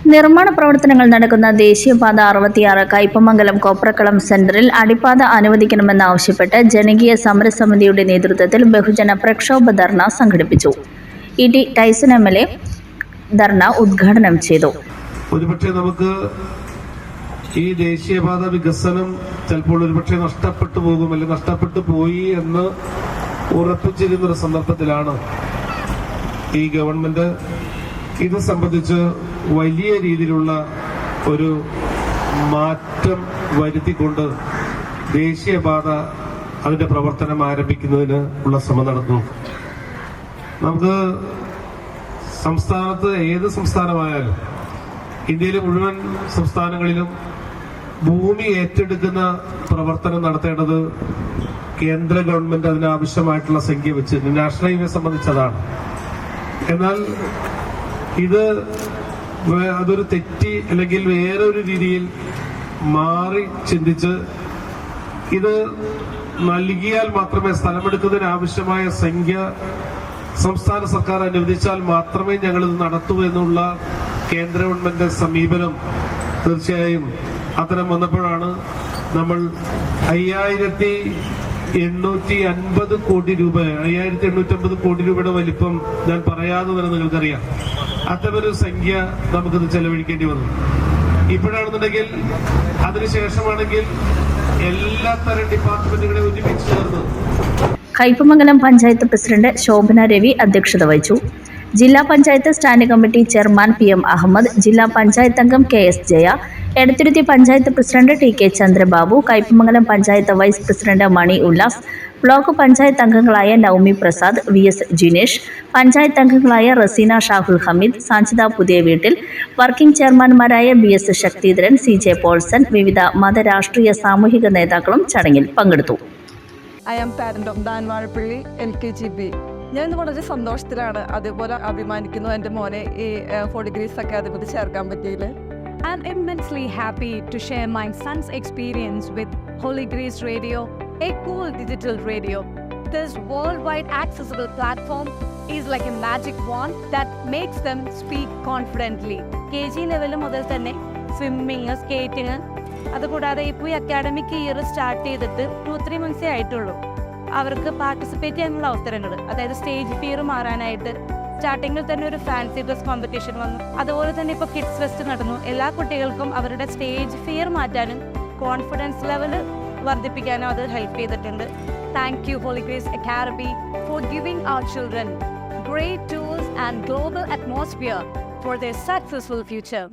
നിർമ്മാണ പ്രവർത്തനങ്ങൾ നടക്കുന്ന ദേശീയപാത അറുപത്തിയാറ് കയ്പമംഗലം കോപ്രക്കളം സെന്ററിൽ അടിപ്പാത അനുവദിക്കണമെന്നാവശ്യപ്പെട്ട് ജനകീയ സമരസമിതിയുടെ നേതൃത്വത്തിൽ ബഹുജന പ്രക്ഷോഭ ധർണ സംഘടിപ്പിച്ചു. E T Taison M L A dharna ഉദ്ഘാടനം ചെയ്തു. ഒരുപക്ഷെ നമുക്ക് ഈ ദേശീയപാത വികസനം ചിലപ്പോൾ ഒരുപക്ഷെ നഷ്ടപ്പെട്ടു പോകും അല്ലെങ്കിൽ നഷ്ടപ്പെട്ടു പോയി എന്ന് ഉറപ്പിച്ചിരുന്ന ഒരു സന്ദർഭത്തിലാണ് ഈ ഗവൺമെന്റ് ഇത് സംബന്ധിച്ച് വലിയ രീതിയിലുള്ള ഒരു മാറ്റം വരുത്തിക്കൊണ്ട് ദേശീയപാത അതിന്റെ പ്രവർത്തനം ആരംഭിക്കുന്നതിന് ഉള്ള ശ്രമം നടത്തുന്നു നമുക്ക് സംസ്ഥാനത്ത് ഏത് സംസ്ഥാനമായാലും ഇന്ത്യയിലെ മുഴുവൻ സംസ്ഥാനങ്ങളിലും ഭൂമി ഏറ്റെടുക്കുന്ന പ്രവർത്തനം നടത്തേണ്ടത് കേന്ദ്ര ഗവൺമെന്റ് അതിനാവശ്യമായിട്ടുള്ള സംഖ്യ വെച്ച് നാഷണൽ ഹൈവേ സംബന്ധിച്ചതാണ് എന്നാൽ ഇത് അതൊരു തെറ്റി അല്ലെങ്കിൽ വേറെ ഒരു രീതിയിൽ മാറി ചിന്തിച്ച് ഇത് നൽകിയാൽ മാത്രമേ സ്ഥലമെടുക്കുന്നതിന് ആവശ്യമായ സംഖ്യ സംസ്ഥാന സർക്കാർ അനുവദിച്ചാൽ മാത്രമേ ഞങ്ങൾ ഇത് നടത്തൂ എന്നുള്ള കേന്ദ്ര ഗവൺമെന്റ് സമീപനം തീർച്ചയായും അത്തരം വന്നപ്പോഴാണ് നമ്മൾ അയ്യായിരത്തി എണ്ണൂറ്റി അൻപത് കോടി രൂപ അയ്യായിരത്തി എണ്ണൂറ്റി അമ്പത് കോടി രൂപയുടെ വലിപ്പം ഞാൻ പറയാതെ തന്നെ നിങ്ങൾക്കറിയാം. അത്തരമൊരു സംഖ്യ നമുക്കിത് ചെലവഴിക്കേണ്ടി വന്നു. ഇപ്പോഴാണെന്നുണ്ടെങ്കിൽ അതിനുശേഷമാണെങ്കിൽ എല്ലാ തരം ഡിപ്പാർട്ട്മെന്റുകളെ ഒരുമിച്ച് ചേർന്ന് കയ്പമംഗലം പഞ്ചായത്ത് പ്രസിഡന്റ് ശോഭന രവി അധ്യക്ഷത വഹിച്ചു. ജില്ലാ panchayat standing committee chairman P M Ahammed ജില്ലാ പഞ്ചായത്ത് അംഗം K S Jaya Edathiruthy panchayat president T K Chandrababu Kaipamangalam panchayat vice president Mani Ullas block panchayat അംഗങ്ങളായ നൌമി പ്രസാദ് വി എസ് ജിനേഷ് പഞ്ചായത്ത് അംഗങ്ങളായ റസീന ഷാഹുൽ ഹമീദ് സാഞ്ചിത പുതിയ വീട്ടിൽ working ചെയർമാൻമാരായ B S Sakthidharan C J Paulson വിവിധ മതരാഷ്ട്രീയ സാമൂഹിക നേതാക്കളും ചടങ്ങിൽ പങ്കെടുത്തു. I am parent of L K G B ഞാൻ ഇന്ന് വളരെ സന്തോഷത്തിലാണ് അതേപോലെ അഭിമാനിക്കുന്നു എന്റെ മോനെ ഈ ഫോർ ഡിഗ്രീസ് അക്കാദമിയിൽ ചേർക്കാൻ പറ്റിയില്ല I'm immensely happy to share my son's experience with Holy Grace Radio, a cool digital radio. This worldwide accessible platform is like a magic wand that makes them speak confidently. K G level മുതൽ തന്നെ swimming adu അതുകൂടാതെ ഇപ്പോൾ ഈ academic year start ചെയ്തിട്ട് two three മന്ത്സേ ആയിട്ടുള്ളൂ അവർക്ക് participate ചെയ്യാനുള്ള അവസരങ്ങൾ അതായത് സ്റ്റേജ് ഫിയർ മാറാനായിട്ട് സ്റ്റാർട്ടിങ്ങിൽ തന്നെ ഒരു ഫാൻസി ഡ്രസ് കോമ്പറ്റീഷൻ വന്നു. അതുപോലെ തന്നെ ഇപ്പോൾ കിഡ്സ് ഫെസ്റ്റ് നടന്നു. എല്ലാ കുട്ടികൾക്കും അവരുടെ സ്റ്റേജ് ഫിയർ മാറ്റാനും കോൺഫിഡൻസ് ലെവൽ വർദ്ധിപ്പിക്കാനും അത് ഹെൽപ്പ് ചെയ്തിട്ടുണ്ട്. Thank you Holy Grace Academy for giving our children great tools and global atmosphere for the successful future